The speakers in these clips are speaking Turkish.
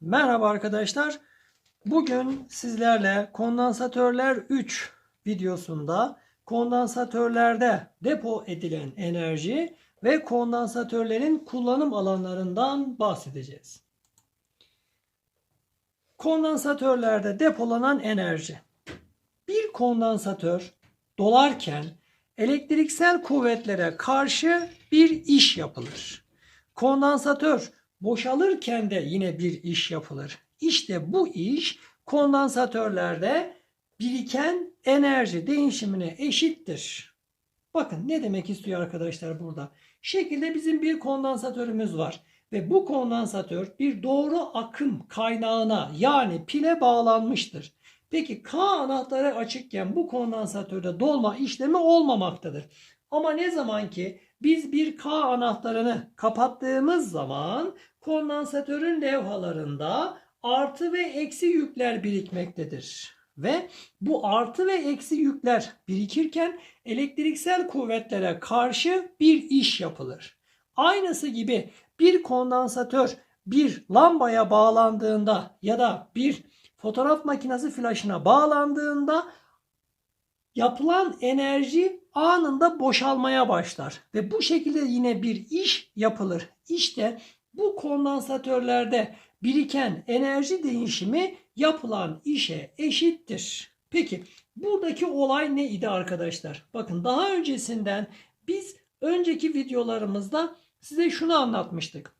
Merhaba arkadaşlar. Bugün sizlerle kondansatörler 3 videosunda kondansatörlerde depo edilen enerji ve kondansatörlerin kullanım alanlarından bahsedeceğiz. Kondansatörlerde depolanan enerji. Bir kondansatör dolarken elektriksel kuvvetlere karşı bir iş yapılır. Kondansatör boşalırken de yine bir iş yapılır. İşte bu iş kondansatörlerde biriken enerji değişimine eşittir. Bakın ne demek istiyor arkadaşlar burada. Şekilde bizim bir kondansatörümüz var ve bu kondansatör bir doğru akım kaynağına yani pile bağlanmıştır. Peki K anahtarı açıkken bu kondansatörde dolma işlemi olmamaktadır. Ama ne zaman ki biz bir K anahtarını kapattığımız zaman kondansatörün levhalarında artı ve eksi yükler birikmektedir. Ve bu artı ve eksi yükler birikirken elektriksel kuvvetlere karşı bir iş yapılır. Aynısı gibi bir kondansatör bir lambaya bağlandığında ya da bir fotoğraf makinesi flaşına bağlandığında yapılan enerji anında boşalmaya başlar ve bu şekilde yine bir iş yapılır. İşte bu kondansatörlerde biriken enerji değişimi yapılan işe eşittir. Peki buradaki olay ne idi arkadaşlar? Bakın daha öncesinden biz önceki videolarımızda size şunu anlatmıştık.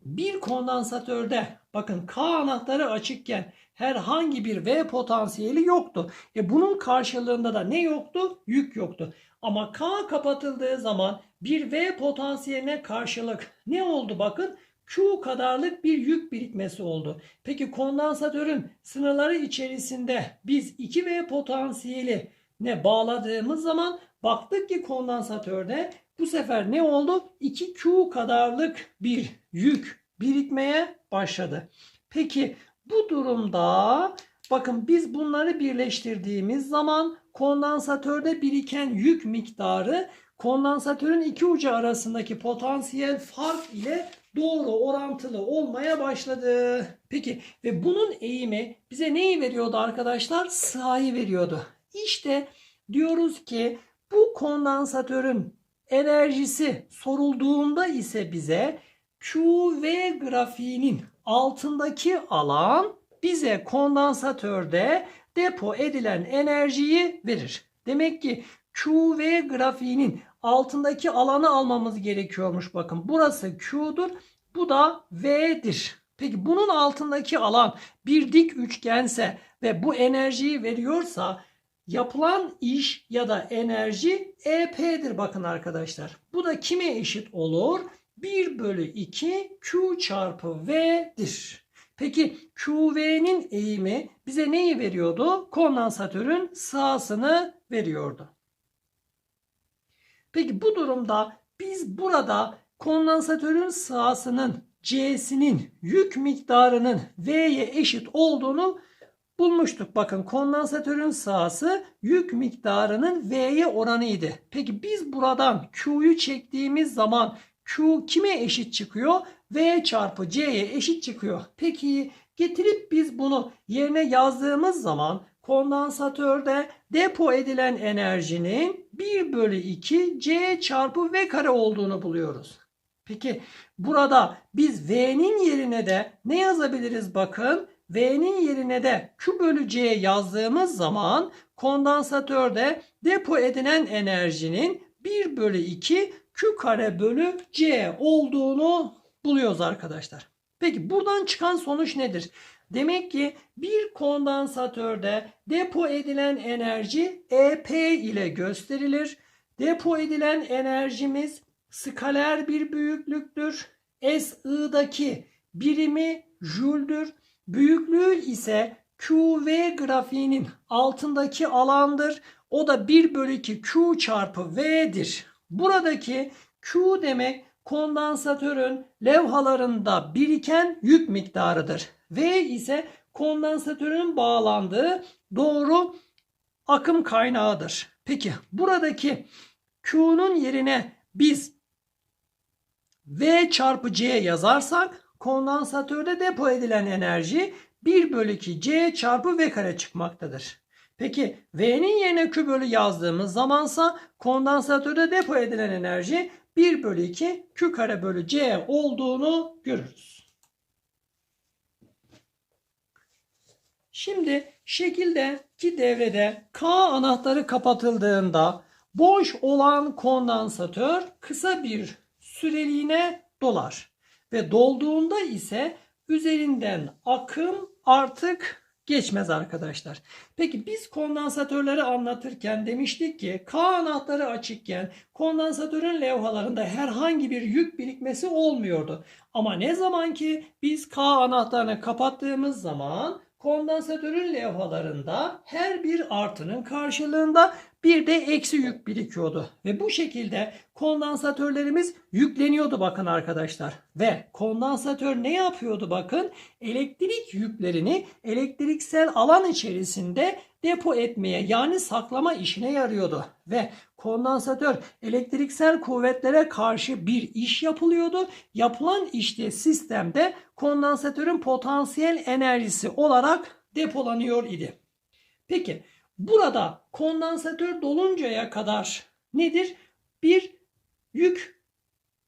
Bir kondansatörde bakın K anahtarı açıkken herhangi bir V potansiyeli yoktu. E bunun karşılığında da ne yoktu? Yük yoktu. Ama K kapatıldığı zaman bir V potansiyeline karşılık ne oldu bakın? Q kadarlık bir yük birikmesi oldu. Peki kondansatörün sınırları içerisinde biz 2V potansiyeli ne bağladığımız zaman baktık ki kondansatörde bu sefer ne oldu? 2Q kadarlık bir yük birikmeye başladı. Peki bu durumda bakın biz bunları birleştirdiğimiz zaman kondansatörde biriken yük miktarı kondansatörün iki ucu arasındaki potansiyel fark ile doğru orantılı olmaya başladı. Peki ve bunun eğimi bize neyi veriyordu arkadaşlar? Sığayı veriyordu. İşte diyoruz ki bu kondansatörün enerjisi sorulduğunda ise bize QV grafiğinin altındaki alan bize kondansatörde depo edilen enerjiyi verir. Demek ki QV grafiğinin altındaki alanı almamız gerekiyormuş. Bakın burası Q'dur. Bu da V'dir. Peki bunun altındaki alan bir dik üçgense ve bu enerjiyi veriyorsa yapılan iş ya da enerji EP'dir bakın arkadaşlar. Bu da kime eşit olur? 1 bölü 2 Q çarpı V'dir. Peki QV'nin eğimi bize neyi veriyordu? Kondansatörün sahasını veriyordu. Peki bu durumda biz burada kondansatörün sahasının C'sinin yük miktarının V'ye eşit olduğunu bulmuştuk. Bakın kondansatörün sahası yük miktarının V'ye oranıydı. Peki biz buradan Q'yu çektiğimiz zaman Q kime eşit çıkıyor? V çarpı C'ye eşit çıkıyor. Peki getirip biz bunu yerine yazdığımız zaman kondansatörde depo edilen enerjinin 1 bölü 2 C çarpı V kare olduğunu buluyoruz. Peki burada biz V'nin yerine de ne yazabiliriz bakın? V'nin yerine de Q bölü C yazdığımız zaman kondansatörde depo edilen enerjinin 1 bölü 2 Q kare bölü C olduğunu buluyoruz arkadaşlar. Peki buradan çıkan sonuç nedir? Demek ki bir kondansatörde depo edilen enerji EP ile gösterilir. Depo edilen enerjimiz skaler bir büyüklüktür. SI'daki birimi jüldür. Büyüklüğü ise QV grafiğinin altındaki alandır. O da 1 bölü 2 Q çarpı V'dir. Buradaki Q demek kondansatörün levhalarında biriken yük miktarıdır. V ise kondansatörün bağlandığı doğru akım kaynağıdır. Peki buradaki Q'nun yerine biz V çarpı C yazarsak kondansatörde depo edilen enerji 1 bölü 2 C çarpı V kare çıkmaktadır. Peki V'nin yerine Q bölü yazdığımız zamansa kondansatörde depo edilen enerji 1 bölü 2 Q kare bölü C olduğunu görürüz. Şimdi şekildeki devrede K anahtarı kapatıldığında boş olan kondansatör kısa bir süreliğine dolar ve dolduğunda ise üzerinden akım artık geçmez arkadaşlar. Peki biz kondansatörleri anlatırken demiştik ki K anahtarı açıkken kondansatörün levhalarında herhangi bir yük birikmesi olmuyordu. Ama ne zaman ki biz K anahtarını kapattığımız zaman kondansatörün levhalarında her bir artının karşılığında bir de eksi yük birikiyordu. Ve bu şekilde kondansatörlerimiz yükleniyordu bakın arkadaşlar. Ve kondansatör ne yapıyordu bakın? Elektrik yüklerini elektriksel alan içerisinde depo etmeye yani saklama işine yarıyordu. Ve kondansatör elektriksel kuvvetlere karşı bir iş yapılıyordu. Yapılan işte sistemde kondansatörün potansiyel enerjisi olarak depolanıyor idi. Peki burada kondansatör doluncaya kadar nedir? Bir yük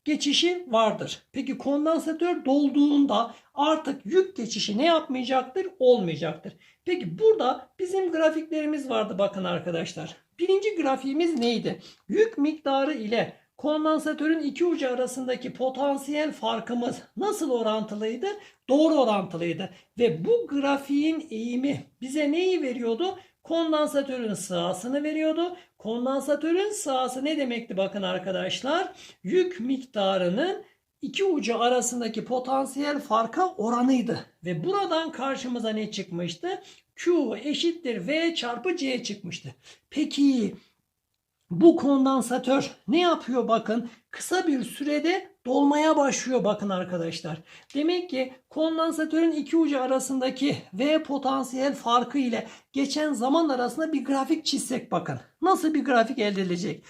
geçişi vardır. Peki kondansatör dolduğunda artık yük geçişi ne yapmayacaktır? Olmayacaktır. Peki burada bizim grafiklerimiz vardı bakın arkadaşlar. Birinci grafiğimiz neydi? Yük miktarı ile kondansatörün iki ucu arasındaki potansiyel farkımız nasıl orantılıydı? Doğru orantılıydı. Ve bu grafiğin eğimi bize neyi veriyordu? Kondansatörün sahasını veriyordu. Kondansatörün sahası ne demekti bakın arkadaşlar? Yük miktarının iki ucu arasındaki potansiyel farka oranıydı. Ve buradan karşımıza ne çıkmıştı? Q eşittir V çarpı C çıkmıştı. Peki bu kondansatör ne yapıyor bakın? Kısa bir sürede dolmaya başlıyor bakın arkadaşlar. Demek ki kondansatörün iki ucu arasındaki V potansiyel farkı ile geçen zaman arasında bir grafik çizsek bakın. Nasıl bir grafik elde edilecek?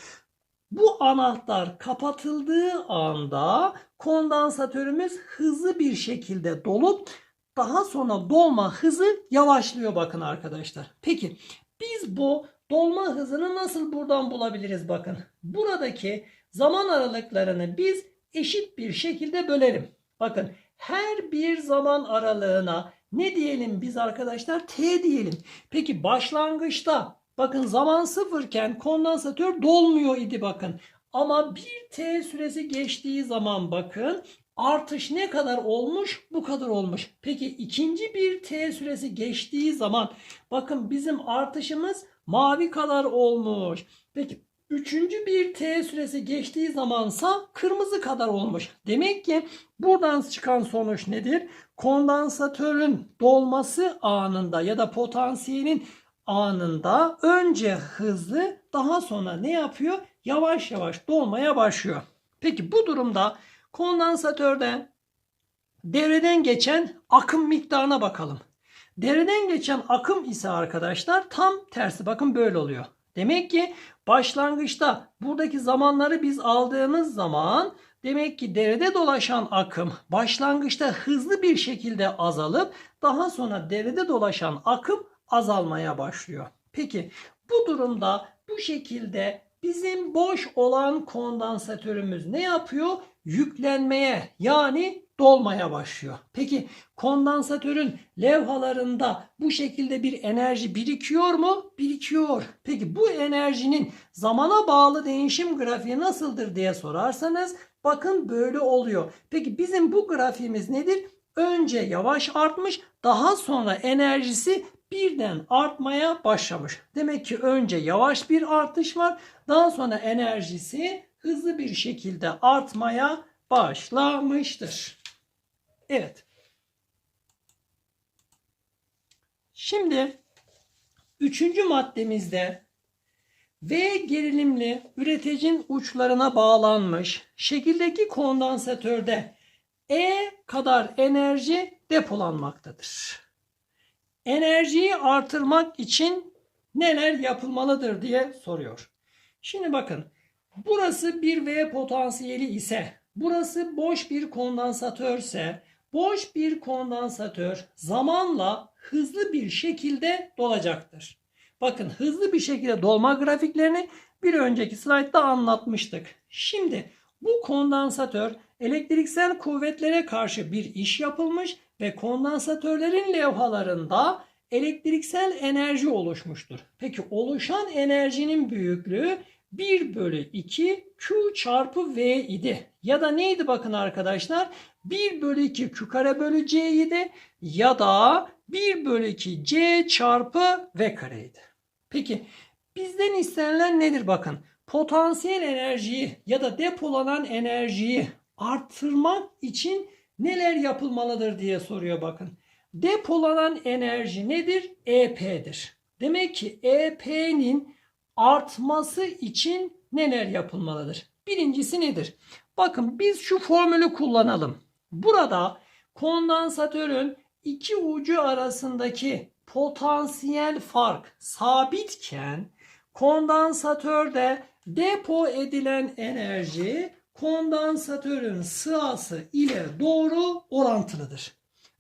Bu anahtar kapatıldığı anda kondansatörümüz hızlı bir şekilde dolup daha sonra dolma hızı yavaşlıyor bakın arkadaşlar. Peki biz bu dolma hızını nasıl buradan bulabiliriz bakın. Buradaki zaman aralıklarını biz eşit bir şekilde bölelim. Bakın her bir zaman aralığına ne diyelim biz arkadaşlar? T diyelim. Peki başlangıçta bakın zaman sıfırken kondansatör dolmuyor idi bakın. Ama bir T süresi geçtiği zaman bakın artış ne kadar olmuş? Bu kadar olmuş. Peki ikinci bir T süresi geçtiği zaman bakın bizim artışımız mavi kadar olmuş. Peki üçüncü bir T süresi geçtiği zamansa kırmızı kadar olmuş. Demek ki buradan çıkan sonuç nedir? Kondansatörün dolması anında ya da potansiyelin anında önce hızlı daha sonra ne yapıyor? Yavaş yavaş dolmaya başlıyor. Peki bu durumda kondansatörde devreden geçen akım miktarına bakalım. Devreden geçen akım ise arkadaşlar tam tersi bakın böyle oluyor. Demek ki başlangıçta buradaki zamanları biz aldığımız zaman demek ki devrede dolaşan akım başlangıçta hızlı bir şekilde azalıp daha sonra devrede dolaşan akım azalmaya başlıyor. Peki bu durumda bu şekilde bizim boş olan kondansatörümüz ne yapıyor? Yüklenmeye yani dolmaya başlıyor. Peki kondansatörün levhalarında bu şekilde bir enerji birikiyor mu? Birikiyor. Peki bu enerjinin zamana bağlı değişim grafiği nasıldır diye sorarsanız bakın böyle oluyor. Peki bizim bu grafiğimiz nedir? Önce yavaş artmış daha sonra enerjisi birden artmaya başlamış. Demek ki önce yavaş bir artış var. Daha sonra enerjisi hızlı bir şekilde artmaya başlamıştır. Evet. Şimdi üçüncü maddemizde V gerilimli üreticinin uçlarına bağlanmış şekildeki kondansatörde E kadar enerji depolanmaktadır. Enerjiyi artırmak için neler yapılmalıdır diye soruyor. Şimdi bakın burası bir V potansiyeli ise burası boş bir kondansatörse boş bir kondansatör zamanla hızlı bir şekilde dolacaktır. Bakın hızlı bir şekilde dolma grafiklerini bir önceki slaytta anlatmıştık. Şimdi bu kondansatör elektriksel kuvvetlere karşı bir iş yapılmış ve kondansatörlerin levhalarında elektriksel enerji oluşmuştur. Peki oluşan enerjinin büyüklüğü 1 bölü 2 Q çarpı V idi. Ya da neydi bakın arkadaşlar? 1 bölü 2 Q kare bölü C idi. Ya da 1 bölü 2 C çarpı V kareydi. Peki bizden istenilen nedir bakın? Potansiyel enerjiyi ya da depolanan enerjiyi arttırmak için neler yapılmalıdır diye soruyor bakın. Depolanan enerji nedir? EP'dir. Demek ki EP'nin artması için neler yapılmalıdır? Birincisi nedir? Bakın biz şu formülü kullanalım. Burada kondansatörün iki ucu arasındaki potansiyel fark sabitken kondansatörde depo edilen enerji kondansatörün sığası ile doğru orantılıdır.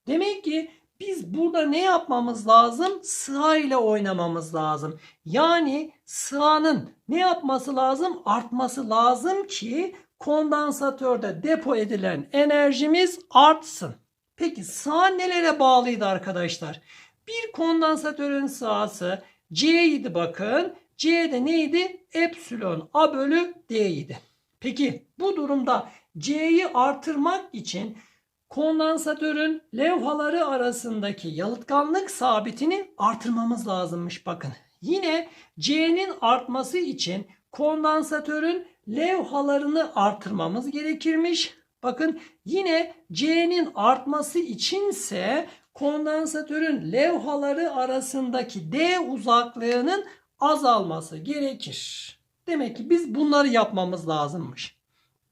Demek ki biz burada ne yapmamız lazım? Sığa ile oynamamız lazım. Yani sığanın ne yapması lazım? Artması lazım ki kondansatörde depo edilen enerjimiz artsın. Peki sağ nelere bağlıydı arkadaşlar? Bir kondansatörün sağası C idi bakın. C'de neydi? Epsilon A bölü D idi. Peki bu durumda C'yi artırmak için kondansatörün levhaları arasındaki yalıtkanlık sabitini artırmamız lazımmış bakın. Yine C'nin artması için kondansatörün levhalarını artırmamız gerekirmiş. Bakın yine C'nin artması içinse kondansatörün levhaları arasındaki D uzaklığının azalması gerekir. Demek ki biz bunları yapmamız lazımmış.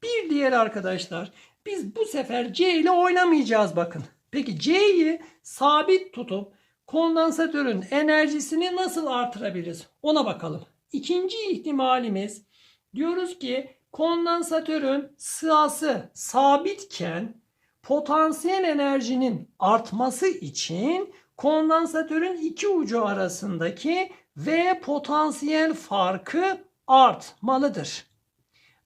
Bir diğer arkadaşlar biz bu sefer C ile oynamayacağız bakın. Peki C'yi sabit tutup kondansatörün enerjisini nasıl artırabiliriz? Ona bakalım. İkinci ihtimalimiz diyoruz ki kondansatörün sığası sabitken potansiyel enerjinin artması için kondansatörün iki ucu arasındaki V potansiyel farkı artmalıdır.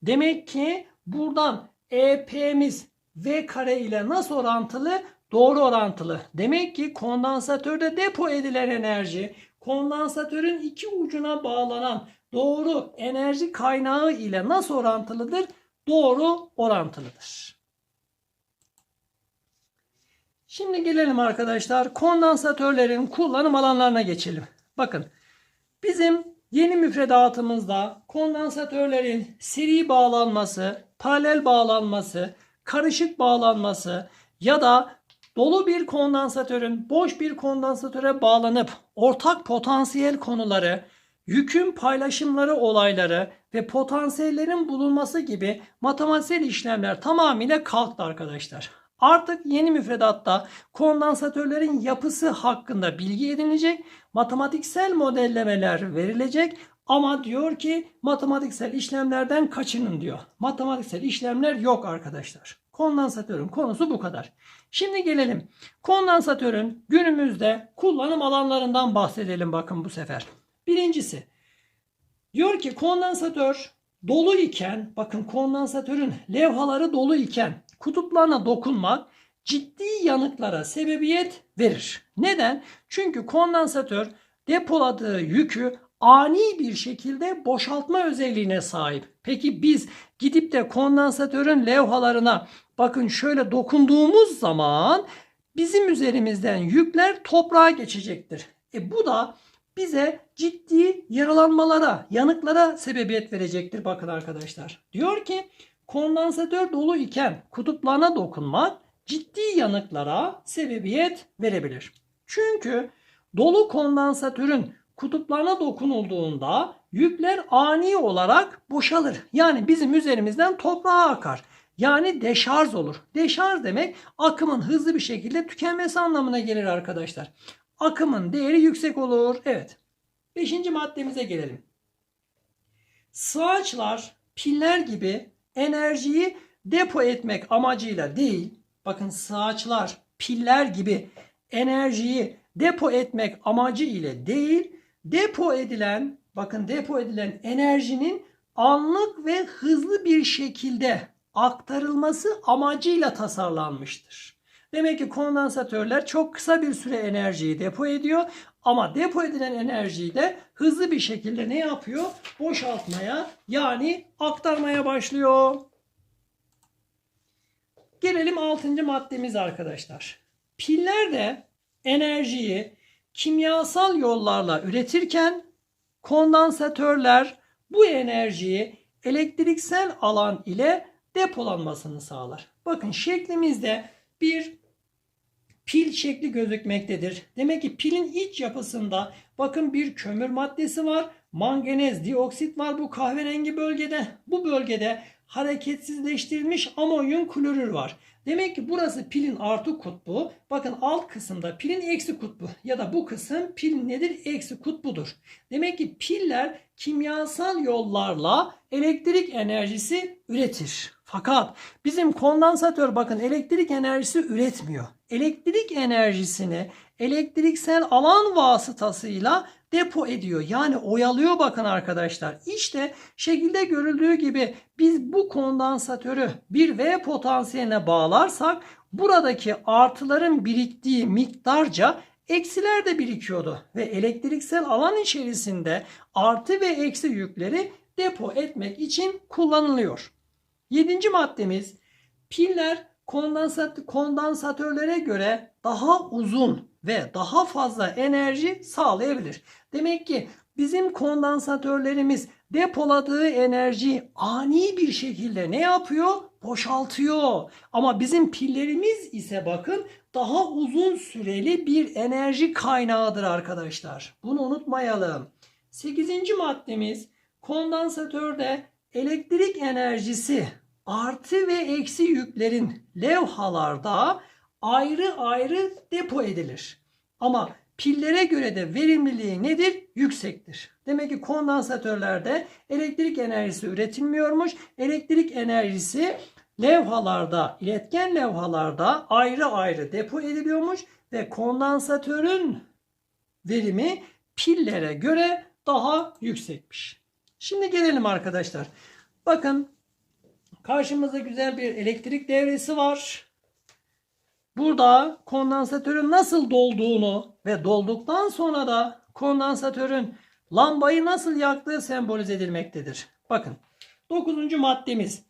Demek ki buradan EP'miz V kare ile nasıl orantılı? Doğru orantılı. Demek ki kondansatörde depo edilen enerji kondansatörün iki ucuna bağlanan doğru enerji kaynağı ile nasıl orantılıdır? Doğru orantılıdır. Şimdi gelelim arkadaşlar kondansatörlerin kullanım alanlarına geçelim. Bakın bizim yeni müfredatımızda kondansatörlerin seri bağlanması, paralel bağlanması, karışık bağlanması ya da dolu bir kondansatörün boş bir kondansatöre bağlanıp ortak potansiyel konuları, yükün paylaşımları olayları ve potansiyellerin bulunması gibi matematiksel işlemler tamamıyla kalktı arkadaşlar. Artık yeni müfredatta kondansatörlerin yapısı hakkında bilgi edinilecek, matematiksel modellemeler verilecek ama diyor ki matematiksel işlemlerden kaçının diyor. Matematiksel işlemler yok arkadaşlar. Kondansatörün konusu bu kadar. Şimdi gelelim. Kondansatörün günümüzde kullanım alanlarından bahsedelim bakın bu sefer. Birincisi diyor ki kondansatör dolu iken bakın kondansatörün levhaları dolu iken kutuplarına dokunmak ciddi yanıklara sebebiyet verir. Neden? Çünkü kondansatör depoladığı yükü ani bir şekilde boşaltma özelliğine sahip. Peki biz gidip de kondansatörün levhalarına bakın şöyle dokunduğumuz zaman bizim üzerimizden yükler toprağa geçecektir. E bu da bize ciddi yaralanmalara, yanıklara sebebiyet verecektir bakın arkadaşlar. Diyor ki kondansatör dolu iken kutuplarına dokunmak ciddi yanıklara sebebiyet verebilir. Çünkü dolu kondansatörün kutuplarına dokunulduğunda yükler ani olarak boşalır. Yani bizim üzerimizden toprağa akar. Yani deşarj olur. Deşarj demek akımın hızlı bir şekilde tükenmesi anlamına gelir arkadaşlar. Akımın değeri yüksek olur. Evet. Beşinci maddemize gelelim. Sığaçlar piller gibi enerjiyi depo etmek amacıyla değil, bakın sağaçlar, piller gibi enerjiyi depo etmek amacı ile değil, depo edilen, bakın depo edilen enerjinin anlık ve hızlı bir şekilde aktarılması amacıyla tasarlanmıştır. Demek ki kondansatörler çok kısa bir süre enerjiyi depo ediyor ama depo edilen enerjiyi de hızlı bir şekilde ne yapıyor? Boşaltmaya yani aktarmaya başlıyor. Gelelim 6. maddemiz arkadaşlar. Piller de enerjiyi kimyasal yollarla üretirken kondansatörler bu enerjiyi elektriksel alan ile depolanmasını sağlar. Bakın şeklimizde bir pil şekli gözükmektedir. Demek ki pilin iç yapısında bakın bir kömür maddesi var. Manganez dioksit var bu kahverengi bölgede. Bu bölgede hareketsizleştirilmiş amonyum klorür var. Demek ki burası pilin artı kutbu. Bakın alt kısımda pilin eksi kutbu ya da bu kısım pilin nedir? Eksi kutbudur. Demek ki piller kimyasal yollarla elektrik enerjisi üretir. Fakat bizim kondansatör bakın elektrik enerjisi üretmiyor. Elektrik enerjisini elektriksel alan vasıtasıyla depo ediyor. Yani oyalıyor bakın arkadaşlar. İşte şekilde görüldüğü gibi biz bu kondansatörü bir V potansiyeline bağlarsak buradaki artıların biriktiği miktarca eksiler de birikiyordu. Ve elektriksel alan içerisinde artı ve eksi yükleri depo etmek için kullanılıyor. Yedinci maddemiz piller kondansat kondansatörlere göre daha uzun ve daha fazla enerji sağlayabilir. Demek ki bizim kondansatörlerimiz depoladığı enerjiyi ani bir şekilde ne yapıyor? Boşaltıyor. Ama bizim pillerimiz ise bakın daha uzun süreli bir enerji kaynağıdır arkadaşlar. Bunu unutmayalım. 8. maddemiz kondansatörde elektrik enerjisi artı ve eksi yüklerin levhalarda ayrı ayrı depo edilir. Ama pillere göre de verimliliği nedir? Yüksektir. Demek ki kondansatörlerde elektrik enerjisi üretilmiyormuş. Elektrik enerjisi levhalarda, iletken levhalarda ayrı ayrı depo ediliyormuş ve kondansatörün verimi pillere göre daha yüksekmiş. Şimdi gelelim arkadaşlar. Bakın karşımızda güzel bir elektrik devresi var. Burada kondansatörün nasıl dolduğunu ve dolduktan sonra da kondansatörün lambayı nasıl yaktığı sembolize edilmektedir. Bakın 9. maddemiz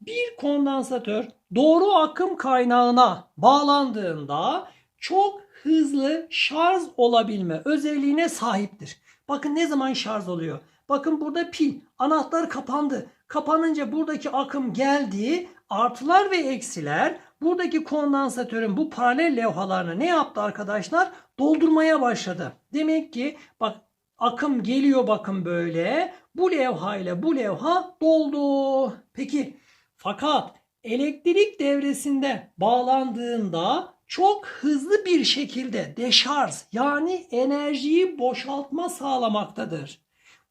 bir kondansatör doğru akım kaynağına bağlandığında çok hızlı şarj olabilme özelliğine sahiptir. Bakın ne zaman şarj oluyor? Bakın burada pil. Anahtar kapandı. Kapanınca buradaki akım geldi. Artılar ve eksiler buradaki kondansatörün bu paralel levhalarını ne yaptı arkadaşlar? Doldurmaya başladı. Demek ki bak akım geliyor bakın böyle. Bu levha ile bu levha doldu. Peki fakat elektrik devresinde bağlandığında çok hızlı bir şekilde deşarj yani enerjiyi boşaltma sağlamaktadır.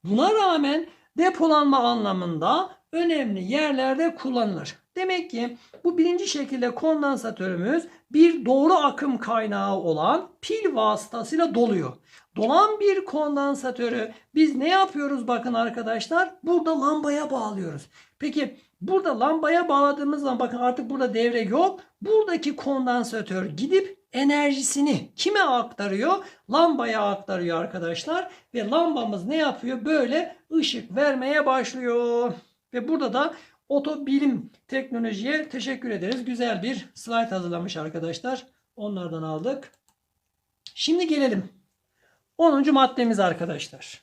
Buna rağmen depolanma anlamında önemli yerlerde kullanılır. Demek ki bu birinci şekilde kondansatörümüz bir doğru akım kaynağı olan pil vasıtasıyla doluyor. Dolan bir kondansatörü biz ne yapıyoruz bakın arkadaşlar? Burada lambaya bağlıyoruz. Peki burada lambaya bağladığımız zaman bakın artık burada devre yok. Buradaki kondansatör gidip enerjisini kime aktarıyor? Lambaya aktarıyor arkadaşlar. Ve lambamız ne yapıyor? Böyle ışık vermeye başlıyor. Ve burada da otobilim teknolojiye teşekkür ederiz. Güzel bir slide hazırlamış arkadaşlar. Onlardan aldık. Şimdi gelelim 10. maddemiz arkadaşlar.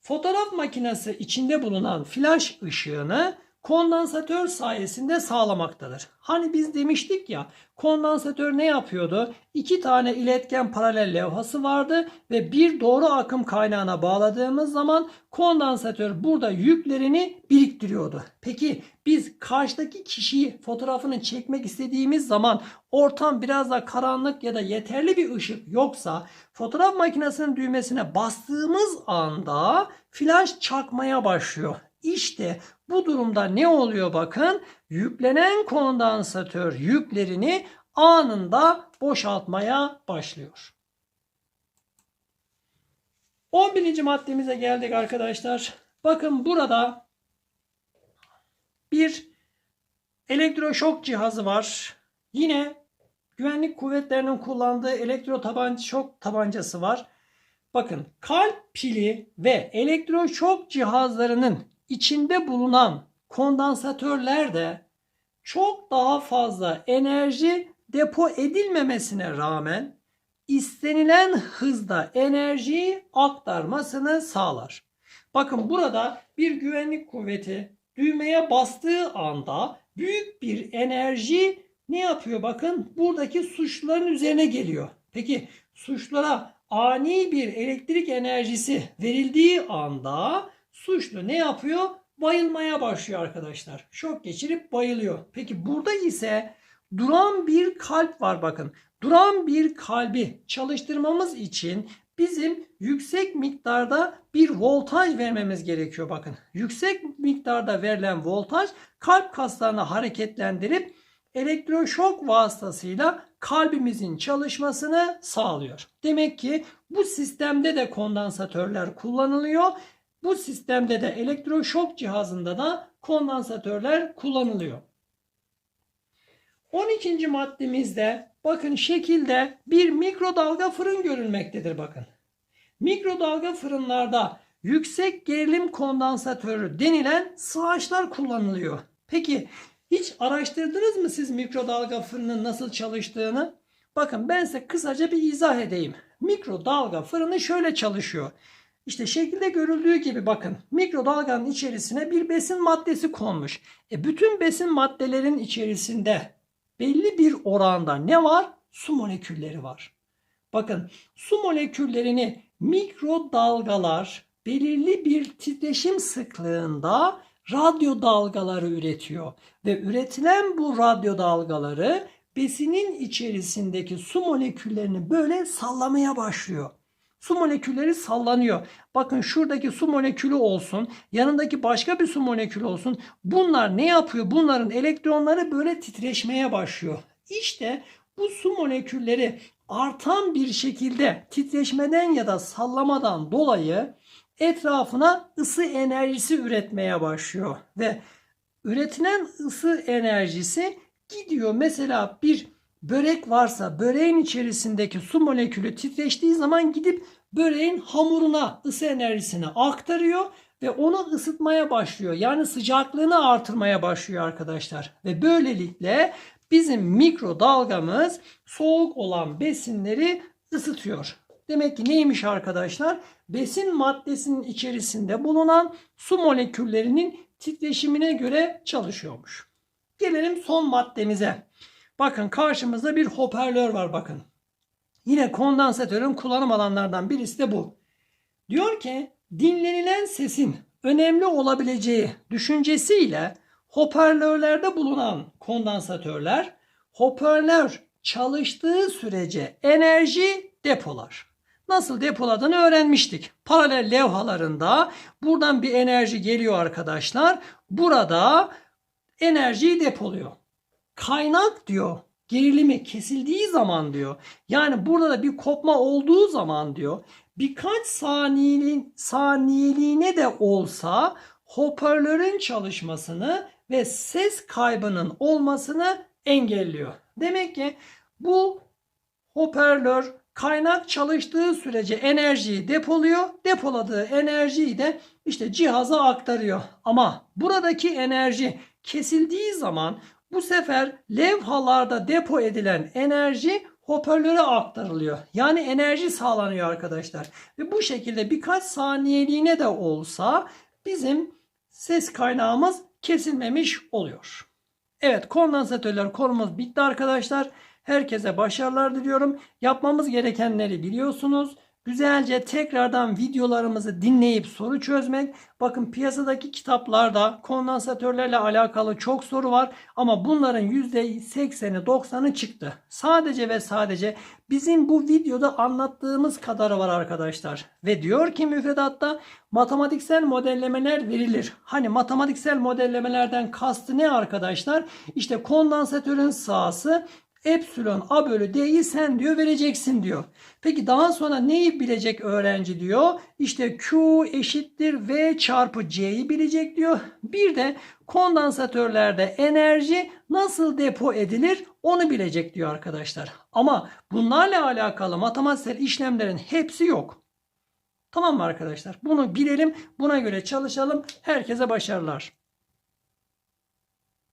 Fotoğraf makinesi içinde bulunan flash ışığını kondansatör sayesinde sağlamaktadır. Hani biz demiştik ya kondansatör ne yapıyordu? İki tane iletken paralel levhası vardı ve bir doğru akım kaynağına bağladığımız zaman kondansatör burada yüklerini biriktiriyordu. Peki biz karşıdaki kişiyi fotoğrafını çekmek istediğimiz zaman ortam biraz da karanlık ya da yeterli bir ışık yoksa fotoğraf makinesinin düğmesine bastığımız anda flash çakmaya başlıyor. İşte bu durumda ne oluyor bakın? Yüklenen kondansatör yüklerini anında boşaltmaya başlıyor. 11. maddemize geldik arkadaşlar. Bakın burada bir elektroşok cihazı var. Yine güvenlik kuvvetlerinin kullandığı elektro tabanca şok tabancası var. Bakın kalp pili ve elektroşok cihazlarının içinde bulunan kondansatörler de çok daha fazla enerji depo edilmemesine rağmen istenilen hızda enerjiyi aktarmasını sağlar. Bakın burada bir güvenlik kuvveti düğmeye bastığı anda büyük bir enerji ne yapıyor? Bakın buradaki suçluların üzerine geliyor. Peki suçlara ani bir elektrik enerjisi verildiği anda suçlu ne yapıyor? Bayılmaya başlıyor arkadaşlar. Şok geçirip bayılıyor. Peki burada ise duran bir kalp var bakın. Duran bir kalbi çalıştırmamız için bizim yüksek miktarda bir voltaj vermemiz gerekiyor bakın. Yüksek miktarda verilen voltaj kalp kaslarını hareketlendirip elektroşok vasıtasıyla kalbimizin çalışmasını sağlıyor. Demek ki bu sistemde de kondansatörler kullanılıyor. Bu sistemde de elektroşok cihazında da kondansatörler kullanılıyor. 12. maddemizde bakın şekilde bir mikrodalga fırın görülmektedir bakın. Mikrodalga fırınlarda yüksek gerilim kondansatörü denilen sıvaçlar kullanılıyor. Peki hiç araştırdınız mı siz mikrodalga fırının nasıl çalıştığını? Bakın ben size kısaca bir izah edeyim. Mikrodalga fırını şöyle çalışıyor. İşte şekilde görüldüğü gibi bakın mikrodalganın içerisine bir besin maddesi konmuş. E bütün besin maddelerin içerisinde belli bir oranda ne var? Su molekülleri var. Bakın su moleküllerini mikrodalgalar belirli bir titreşim sıklığında radyo dalgaları üretiyor ve üretilen bu radyo dalgaları besinin içerisindeki su moleküllerini böyle sallamaya başlıyor. Su molekülleri sallanıyor. Bakın şuradaki su molekülü olsun, yanındaki başka bir su molekülü olsun. Bunlar ne yapıyor? Bunların elektronları böyle titreşmeye başlıyor. İşte bu su molekülleri artan bir şekilde titreşmeden ya da sallamadan dolayı etrafına ısı enerjisi üretmeye başlıyor ve üretilen ısı enerjisi gidiyor. Mesela bir börek varsa böreğin içerisindeki su molekülü titreştiği zaman gidip böreğin hamuruna ısı enerjisini aktarıyor ve onu ısıtmaya başlıyor. Yani sıcaklığını artırmaya başlıyor arkadaşlar. Ve böylelikle bizim mikrodalgamız soğuk olan besinleri ısıtıyor. Demek ki neymiş arkadaşlar? Besin maddesinin içerisinde bulunan su moleküllerinin titreşimine göre çalışıyormuş. Gelelim son maddemize. Bakın karşımızda bir hoparlör var bakın. Yine kondansatörün kullanım alanlardan birisi de bu. Diyor ki dinlenilen sesin önemli olabileceği düşüncesiyle hoparlörlerde bulunan kondansatörler hoparlör çalıştığı sürece enerji depolar. Nasıl depoladığını öğrenmiştik. Paralel levhalarında buradan bir enerji geliyor arkadaşlar. Burada enerjiyi depoluyor. Kaynak diyor gerilimi kesildiği zaman diyor. Yani burada da bir kopma olduğu zaman diyor. Birkaç saniyeli, saniyeliğine de olsa hoparlörün çalışmasını ve ses kaybının olmasını engelliyor. Demek ki bu hoparlör kaynak çalıştığı sürece enerjiyi depoluyor. Depoladığı enerjiyi de işte cihaza aktarıyor. Ama buradaki enerji kesildiği zaman bu sefer levhalarda depo edilen enerji hoparlöre aktarılıyor. Yani enerji sağlanıyor arkadaşlar. Ve bu şekilde birkaç saniyeliğine de olsa bizim ses kaynağımız kesilmemiş oluyor. Evet kondansatörler konumuz bitti arkadaşlar. Herkese başarılar diliyorum. Yapmamız gerekenleri biliyorsunuz. Güzelce tekrardan videolarımızı dinleyip soru çözmek. Bakın piyasadaki kitaplarda kondansatörlerle alakalı çok soru var ama bunların %80'i 90'ı çıktı. Sadece ve sadece bizim bu videoda anlattığımız kadarı var arkadaşlar. Ve diyor ki müfredatta matematiksel modellemeler verilir. Hani matematiksel modellemelerden kastı ne arkadaşlar? İşte kondansatörün sahası epsilon a bölü d'yi sen diyor vereceksin diyor. Peki daha sonra neyi bilecek öğrenci diyor? İşte Q eşittir V çarpı C'yi bilecek diyor. Bir de kondansatörlerde enerji nasıl depo edilir onu bilecek diyor arkadaşlar. Ama bunlarla alakalı matematiksel işlemlerin hepsi yok. Tamam mı arkadaşlar? Bunu bilelim, buna göre çalışalım. Herkese başarılar.